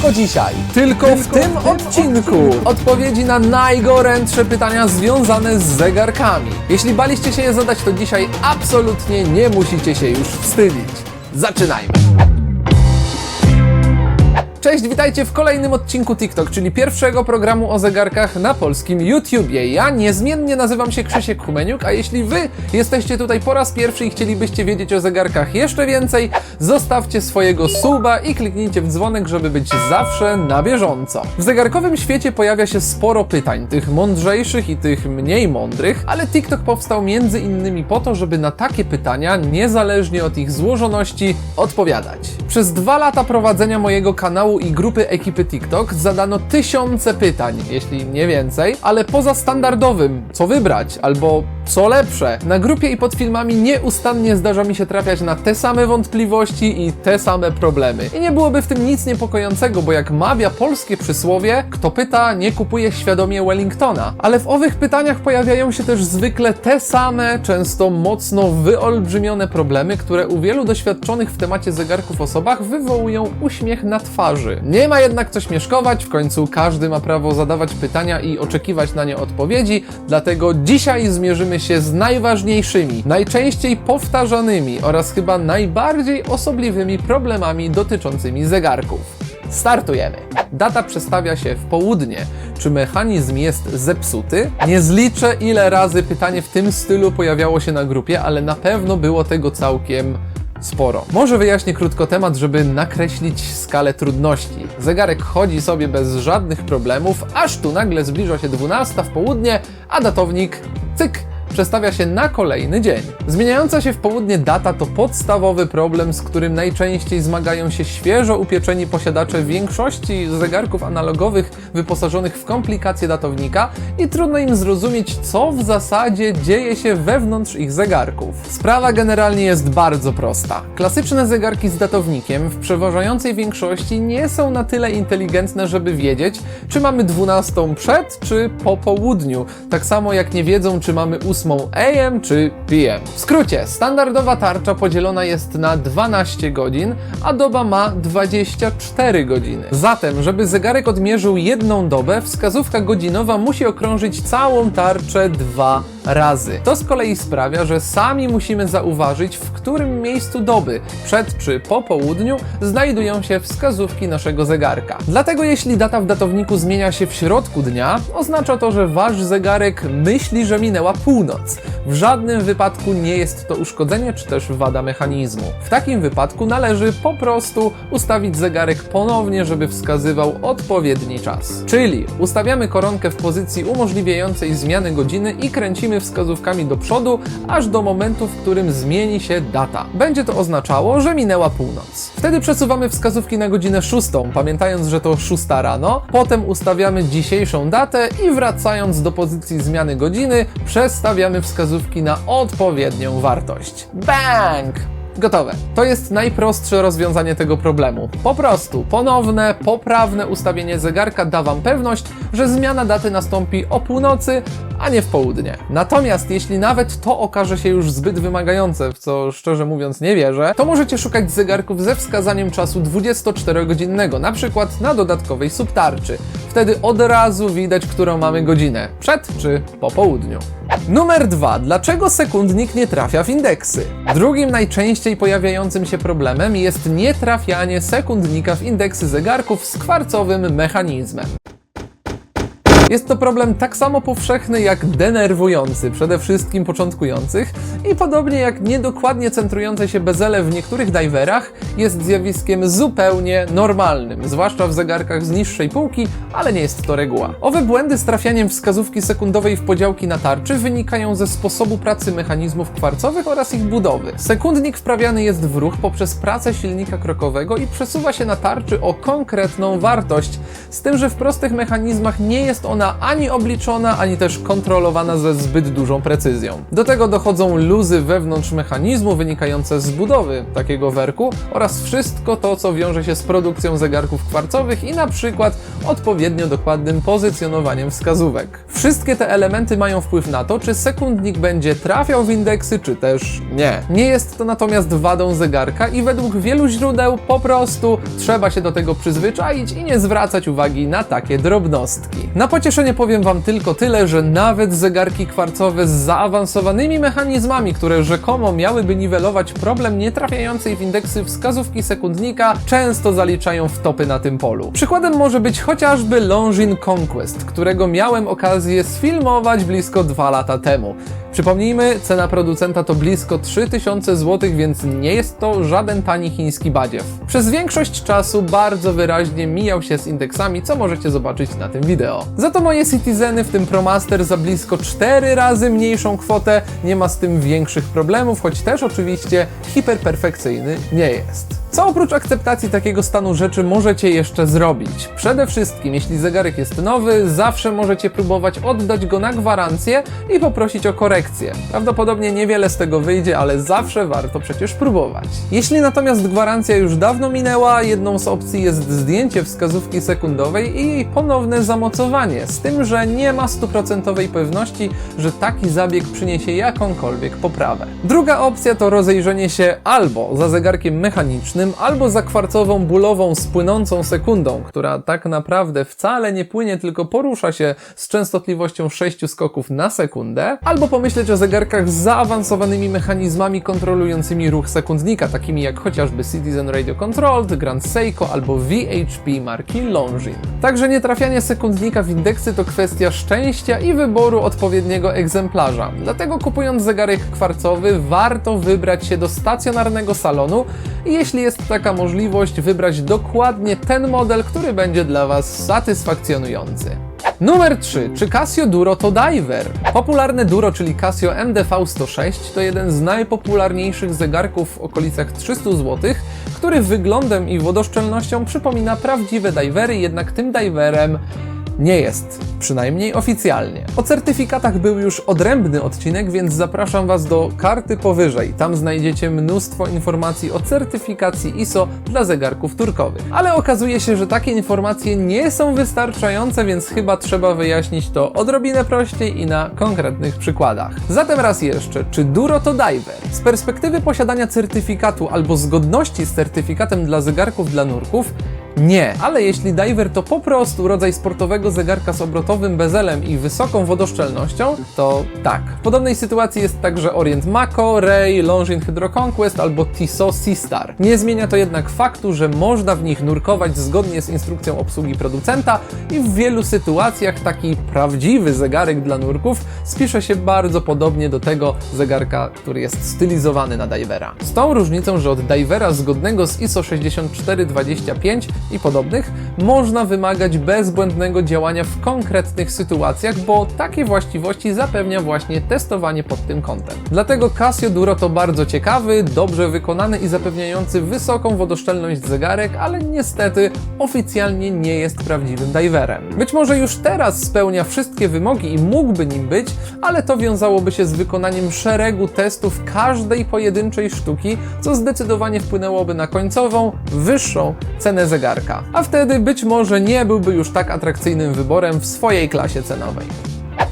tylko dzisiaj, tylko, w tym odcinku odpowiedzi na najgorętsze pytania związane z zegarkami. Jeśli baliście się je zadać, to dzisiaj absolutnie nie musicie się już wstydzić. Zaczynajmy! Cześć, witajcie w kolejnym odcinku TikTok, czyli pierwszego programu o zegarkach na polskim YouTubie. Ja niezmiennie nazywam się Krzysiek Humeniuk, a jeśli wy jesteście tutaj po raz pierwszy i chcielibyście wiedzieć o zegarkach jeszcze więcej, zostawcie swojego suba i kliknijcie w dzwonek, żeby być zawsze na bieżąco. W zegarkowym świecie pojawia się sporo pytań, tych mądrzejszych i tych mniej mądrych, ale TikTok powstał między innymi po to, żeby na takie pytania, niezależnie od ich złożoności, odpowiadać. Przez dwa lata prowadzenia mojego kanału i grupy ekipy TikTok zadano tysiące pytań, jeśli nie więcej, ale poza standardowym, co wybrać albo co lepsze. Na grupie i pod filmami nieustannie zdarza mi się trafiać na te same wątpliwości i te same problemy. I nie byłoby w tym nic niepokojącego, bo jak mawia polskie przysłowie, kto pyta, nie kupuje świadomie Wellingtona. Ale w owych pytaniach pojawiają się też zwykle te same, często mocno wyolbrzymione problemy, które u wielu doświadczonych w temacie zegarków osobach wywołują uśmiech na twarzy. Nie ma jednak co śmieszkować, w końcu każdy ma prawo zadawać pytania i oczekiwać na nie odpowiedzi, dlatego dzisiaj zmierzymy się z najważniejszymi, najczęściej powtarzanymi oraz chyba najbardziej osobliwymi problemami dotyczącymi zegarków. Startujemy. Data przestawia się w południe. Czy mechanizm jest zepsuty? Nie zliczę, ile razy pytanie w tym stylu pojawiało się na grupie, ale na pewno było tego całkiem sporo. Może wyjaśnię krótko temat, żeby nakreślić skalę trudności. Zegarek chodzi sobie bez żadnych problemów, aż tu nagle zbliża się 12 w południe, a datownik cyk przestawia się na kolejny dzień. Zmieniająca się w południe data to podstawowy problem, z którym najczęściej zmagają się świeżo upieczeni posiadacze większości zegarków analogowych wyposażonych w komplikacje datownika i trudno im zrozumieć, co w zasadzie dzieje się wewnątrz ich zegarków. Sprawa generalnie jest bardzo prosta. Klasyczne zegarki z datownikiem w przeważającej większości nie są na tyle inteligentne, żeby wiedzieć, czy mamy 12 przed czy po południu. Tak samo jak nie wiedzą, czy mamy 8 AM czy PM. W skrócie, standardowa tarcza podzielona jest na 12 godzin, a doba ma 24 godziny. Zatem, żeby zegarek odmierzył jedną dobę, wskazówka godzinowa musi okrążyć całą tarczę dwa razy. To z kolei sprawia, że sami musimy zauważyć, w którym miejscu doby, przed czy po południu, znajdują się wskazówki naszego zegarka. Dlatego jeśli data w datowniku zmienia się w środku dnia, oznacza to, że wasz zegarek myśli, że minęła północ. W żadnym wypadku nie jest to uszkodzenie czy też wada mechanizmu. W takim wypadku należy po prostu ustawić zegarek ponownie, żeby wskazywał odpowiedni czas. Czyli ustawiamy koronkę w pozycji umożliwiającej zmiany godziny i kręcimy wskazówkami do przodu, aż do momentu, w którym zmieni się data. Będzie to oznaczało, że minęła północ. Wtedy przesuwamy wskazówki na godzinę 6, pamiętając, że to 6 rano. Potem ustawiamy dzisiejszą datę i wracając do pozycji zmiany godziny, przestawiamy wskazówki na odpowiednią wartość. Bang! Gotowe. To jest najprostsze rozwiązanie tego problemu. Po prostu ponowne, poprawne ustawienie zegarka da Wam pewność, że zmiana daty nastąpi o północy, a nie w południe. Natomiast jeśli nawet to okaże się już zbyt wymagające, w co szczerze mówiąc nie wierzę, to możecie szukać zegarków ze wskazaniem czasu 24-godzinnego, na przykład na dodatkowej subtarczy. Wtedy od razu widać, którą mamy godzinę, przed czy po południu. Numer 2. Dlaczego sekundnik nie trafia w indeksy? Drugim najczęściej pojawiającym się problemem jest nietrafianie sekundnika w indeksy zegarków z kwarcowym mechanizmem. Jest to problem tak samo powszechny jak denerwujący, przede wszystkim początkujących i podobnie jak niedokładnie centrujące się bezele w niektórych diverach jest zjawiskiem zupełnie normalnym, zwłaszcza w zegarkach z niższej półki, ale nie jest to reguła. Owe błędy z trafianiem wskazówki sekundowej w podziałki na tarczy wynikają ze sposobu pracy mechanizmów kwarcowych oraz ich budowy. Sekundnik wprawiany jest w ruch poprzez pracę silnika krokowego i przesuwa się na tarczy o konkretną wartość, z tym, że w prostych mechanizmach nie jest on ona ani obliczona, ani też kontrolowana ze zbyt dużą precyzją. Do tego dochodzą luzy wewnątrz mechanizmu wynikające z budowy takiego werku oraz wszystko to, co wiąże się z produkcją zegarków kwarcowych i na przykład odpowiednio dokładnym pozycjonowaniem wskazówek. Wszystkie te elementy mają wpływ na to, czy sekundnik będzie trafiał w indeksy, czy też nie. Nie jest to natomiast wadą zegarka i według wielu źródeł po prostu trzeba się do tego przyzwyczaić i nie zwracać uwagi na takie drobnostki. Na pocieszenie powiem Wam tylko tyle, że nawet zegarki kwarcowe z zaawansowanymi mechanizmami, które rzekomo miałyby niwelować problem nietrafiającej w indeksy wskazówki sekundnika, często zaliczają w topy na tym polu. Przykładem może być chociażby Longines Conquest, którego miałem okazję sfilmować blisko dwa lata temu. Przypomnijmy, cena producenta to blisko 3000 zł, więc nie jest to żaden tani chiński badziew. Przez większość czasu bardzo wyraźnie mijał się z indeksami, co możecie zobaczyć na tym wideo. Za to moje Citizeny, w tym ProMaster za blisko 4 razy mniejszą kwotę, nie ma z tym większych problemów, choć też oczywiście hiperperfekcyjny nie jest. Co oprócz akceptacji takiego stanu rzeczy możecie jeszcze zrobić? Przede wszystkim, jeśli zegarek jest nowy, zawsze możecie próbować oddać go na gwarancję i poprosić o korekcję. Prawdopodobnie niewiele z tego wyjdzie, ale zawsze warto przecież próbować. Jeśli natomiast gwarancja już dawno minęła, jedną z opcji jest zdjęcie wskazówki sekundowej i jej ponowne zamocowanie, z tym, że nie ma stuprocentowej pewności, że taki zabieg przyniesie jakąkolwiek poprawę. Druga opcja to rozejrzenie się albo za zegarkiem mechanicznym, albo za kwarcową bólową z płynącą sekundą, która tak naprawdę wcale nie płynie, tylko porusza się z częstotliwością 6 skoków na sekundę, albo pomyśleć o zegarkach z zaawansowanymi mechanizmami kontrolującymi ruch sekundnika, takimi jak chociażby Citizen Radio Controlled, Grand Seiko albo VHP marki Longines. Także nietrafianie sekundnika w indeksy to kwestia szczęścia i wyboru odpowiedniego egzemplarza. Dlatego kupując zegarek kwarcowy warto wybrać się do stacjonarnego salonu i jeśli jest taka możliwość, wybrać dokładnie ten model, który będzie dla Was satysfakcjonujący. Numer 3. Czy Casio Duro to diver? Popularne Duro, czyli Casio MDV106, to jeden z najpopularniejszych zegarków w okolicach 300 zł, który wyglądem i wodoszczelnością przypomina prawdziwe divery, jednak tym diverem nie jest, przynajmniej oficjalnie. O certyfikatach był już odrębny odcinek, więc zapraszam Was do karty powyżej. Tam znajdziecie mnóstwo informacji o certyfikacji ISO dla zegarków turkowych. Ale okazuje się, że takie informacje nie są wystarczające, więc chyba trzeba wyjaśnić to odrobinę prościej i na konkretnych przykładach. Zatem raz jeszcze, czy Duro to diver? Z perspektywy posiadania certyfikatu albo zgodności z certyfikatem dla zegarków dla nurków, nie, ale jeśli diver to po prostu rodzaj sportowego zegarka z obrotowym bezelem i wysoką wodoszczelnością, to tak. W podobnej sytuacji jest także Orient Mako, Ray, Longines Hydro Conquest albo Tissot Seastar. Nie zmienia to jednak faktu, że można w nich nurkować zgodnie z instrukcją obsługi producenta i w wielu sytuacjach taki prawdziwy zegarek dla nurków spisze się bardzo podobnie do tego zegarka, który jest stylizowany na divera. Z tą różnicą, że od divera zgodnego z ISO 6425 i podobnych można wymagać bezbłędnego działania w konkretnych sytuacjach, bo takie właściwości zapewnia właśnie testowanie pod tym kątem. Dlatego Casio Duro to bardzo ciekawy, dobrze wykonany i zapewniający wysoką wodoszczelność zegarek, ale niestety oficjalnie nie jest prawdziwym diverem. Być może już teraz spełnia wszystkie wymogi i mógłby nim być, ale to wiązałoby się z wykonaniem szeregu testów każdej pojedynczej sztuki, co zdecydowanie wpłynęłoby na końcową, wyższą cenę zegarka. A wtedy być może nie byłby już tak atrakcyjnym wyborem w swojej klasie cenowej.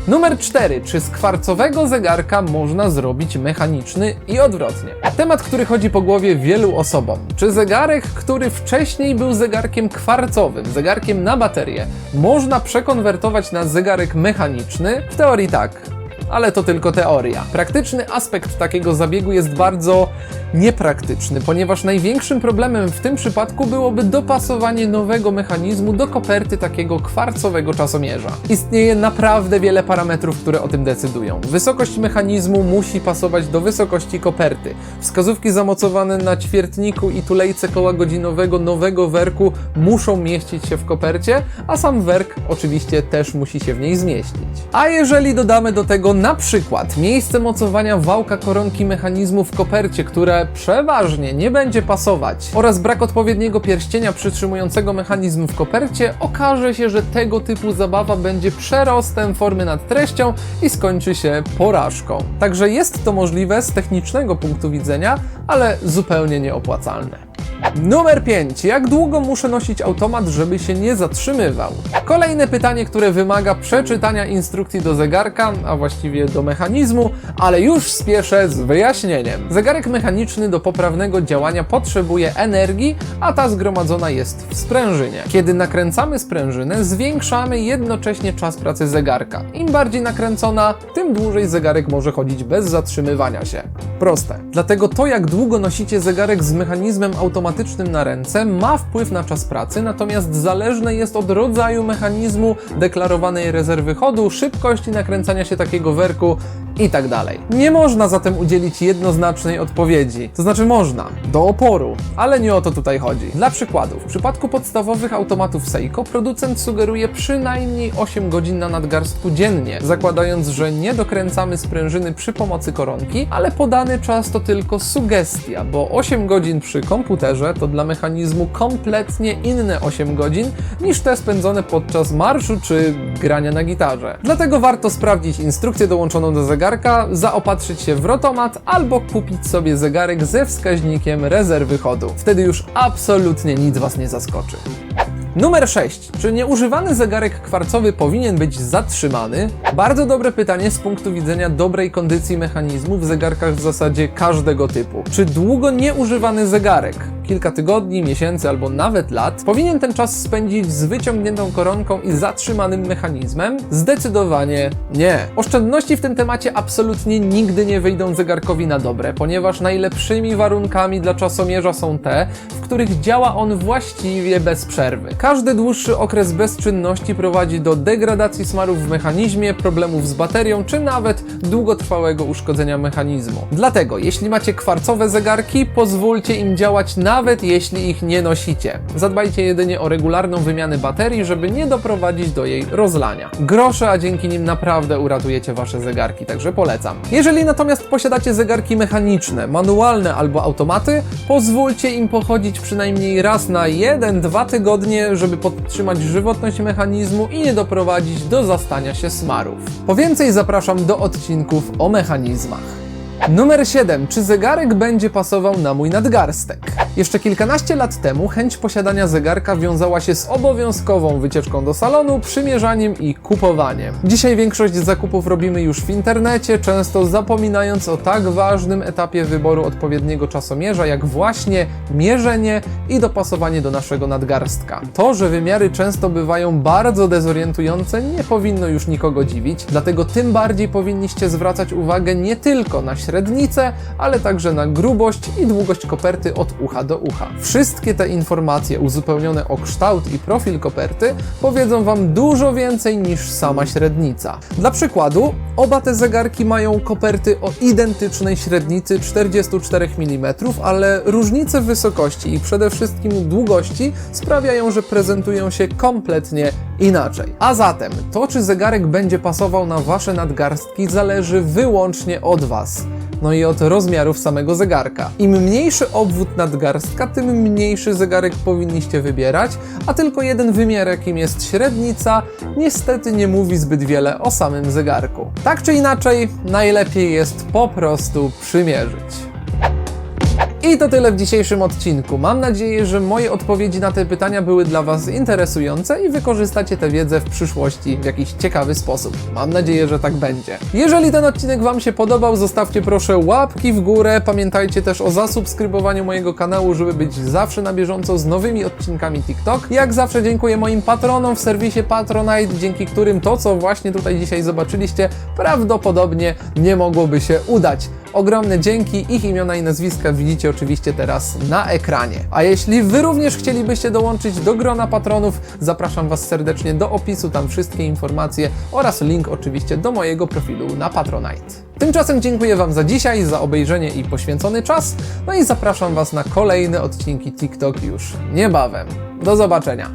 Numer 4. Czy z kwarcowego zegarka można zrobić mechaniczny i odwrotnie? Temat, który chodzi po głowie wielu osobom. Czy zegarek, który wcześniej był zegarkiem kwarcowym, zegarkiem na baterię, można przekonwertować na zegarek mechaniczny? W teorii tak ale to tylko teoria. Praktyczny aspekt takiego zabiegu jest bardzo niepraktyczny, ponieważ największym problemem w tym przypadku byłoby dopasowanie nowego mechanizmu do koperty takiego kwarcowego czasomierza. Istnieje naprawdę wiele parametrów, które o tym decydują. Wysokość mechanizmu musi pasować do wysokości koperty. Wskazówki zamocowane na ćwiertniku i tulejce koła godzinowego nowego werku muszą mieścić się w kopercie, a sam werk oczywiście też musi się w niej zmieścić. A jeżeli dodamy do tego na przykład miejsce mocowania wałka koronki mechanizmu w kopercie, które przeważnie nie będzie pasować, oraz brak odpowiedniego pierścienia przytrzymującego mechanizm w kopercie, okaże się, że tego typu zabawa będzie przerostem formy nad treścią i skończy się porażką. Także jest to możliwe z technicznego punktu widzenia, ale zupełnie nieopłacalne. Numer 5. Jak długo muszę nosić automat, żeby się nie zatrzymywał? Kolejne pytanie, które wymaga przeczytania instrukcji do zegarka, a właściwie do mechanizmu, ale już spieszę z wyjaśnieniem. Zegarek mechaniczny do poprawnego działania potrzebuje energii, a ta zgromadzona jest w sprężynie. Kiedy nakręcamy sprężynę, zwiększamy jednocześnie czas pracy zegarka. Im bardziej nakręcona, tym dłużej zegarek może chodzić bez zatrzymywania się. Proste. Dlatego to, jak długo nosicie zegarek z mechanizmem automatycznym na ręce, ma wpływ na czas pracy, natomiast zależne jest od rodzaju mechanizmu, deklarowanej rezerwy chodu, szybkości nakręcania się takiego werku i tak. Nie można zatem udzielić jednoznacznej odpowiedzi. To znaczy można, do oporu, ale nie o to tutaj chodzi. Dla przykładu, w przypadku podstawowych automatów Seiko producent sugeruje przynajmniej 8 godzin na nadgarstku dziennie, zakładając, że nie dokręcamy sprężyny przy pomocy koronki, ale podany czas to tylko sugestia, bo 8 godzin przy komputerze to dla mechanizmu kompletnie inne 8 godzin niż te spędzone podczas marszu czy grania na gitarze. Dlatego warto sprawdzić instrukcję dołączoną do zegarka, zaopatrzyć się w rotomat albo kupić sobie zegarek ze wskaźnikiem rezerwy chodu. Wtedy już absolutnie nic Was nie zaskoczy. Numer 6. Czy nieużywany zegarek kwarcowy powinien być zatrzymany? Bardzo dobre pytanie z punktu widzenia dobrej kondycji mechanizmu w zegarkach w zasadzie każdego typu. Czy długo nieużywany zegarek, kilka tygodni, miesięcy albo nawet lat, powinien ten czas spędzić z wyciągniętą koronką i zatrzymanym mechanizmem? Zdecydowanie nie. Oszczędności w tym temacie absolutnie nigdy nie wyjdą zegarkowi na dobre, ponieważ najlepszymi warunkami dla czasomierza są te, w których działa on właściwie bez przerwy. Każdy dłuższy okres bezczynności prowadzi do degradacji smarów w mechanizmie, problemów z baterią, czy nawet długotrwałego uszkodzenia mechanizmu. Dlatego, jeśli macie kwarcowe zegarki, pozwólcie im działać nawet jeśli ich nie nosicie. Zadbajcie jedynie o regularną wymianę baterii, żeby nie doprowadzić do jej rozlania. Grosze, a dzięki nim naprawdę uratujecie wasze zegarki, także polecam. Jeżeli natomiast posiadacie zegarki mechaniczne, manualne albo automaty, pozwólcie im pochodzić przynajmniej raz na 1-2 tygodnie, żeby podtrzymać żywotność mechanizmu i nie doprowadzić do zastania się smarów. Po więcej zapraszam do odcinków o mechanizmach. Numer 7. Czy zegarek będzie pasował na mój nadgarstek? Jeszcze kilkanaście lat temu chęć posiadania zegarka wiązała się z obowiązkową wycieczką do salonu, przymierzaniem i kupowaniem. Dzisiaj większość zakupów robimy już w internecie, często zapominając o tak ważnym etapie wyboru odpowiedniego czasomierza, jak właśnie mierzenie i dopasowanie do naszego nadgarstka. To, że wymiary często bywają bardzo dezorientujące, nie powinno już nikogo dziwić, dlatego tym bardziej powinniście zwracać uwagę nie tylko na średnicę, ale także na grubość i długość koperty od ucha do ucha. Wszystkie te informacje uzupełnione o kształt i profil koperty powiedzą Wam dużo więcej niż sama średnica. Dla przykładu, oba te zegarki mają koperty o identycznej średnicy 44 mm, ale różnice wysokości i przede wszystkim długości sprawiają, że prezentują się kompletnie inaczej. A zatem, to czy zegarek będzie pasował na Wasze nadgarstki zależy wyłącznie od Was no i od rozmiarów samego zegarka. Im mniejszy obwód nadgarstka, tym mniejszy zegarek powinniście wybierać, a tylko jeden wymiar, jakim jest średnica, niestety nie mówi zbyt wiele o samym zegarku. Tak czy inaczej, najlepiej jest po prostu przymierzyć. I to tyle w dzisiejszym odcinku. Mam nadzieję, że moje odpowiedzi na te pytania były dla Was interesujące i wykorzystacie tę wiedzę w przyszłości w jakiś ciekawy sposób. Mam nadzieję, że tak będzie. Jeżeli ten odcinek Wam się podobał, zostawcie proszę łapki w górę. Pamiętajcie też o zasubskrybowaniu mojego kanału, żeby być zawsze na bieżąco z nowymi odcinkami TikTok. Jak zawsze dziękuję moim patronom w serwisie Patronite, dzięki którym to, co właśnie tutaj dzisiaj zobaczyliście, prawdopodobnie nie mogłoby się udać. Ogromne dzięki, ich imiona i nazwiska widzicie oczywiście teraz na ekranie. A jeśli Wy również chcielibyście dołączyć do grona patronów, zapraszam Was serdecznie do opisu, tam wszystkie informacje oraz link oczywiście do mojego profilu na Patronite. Tymczasem dziękuję Wam za dzisiaj, za obejrzenie i poświęcony czas, no i zapraszam Was na kolejne odcinki TikTok już niebawem. Do zobaczenia!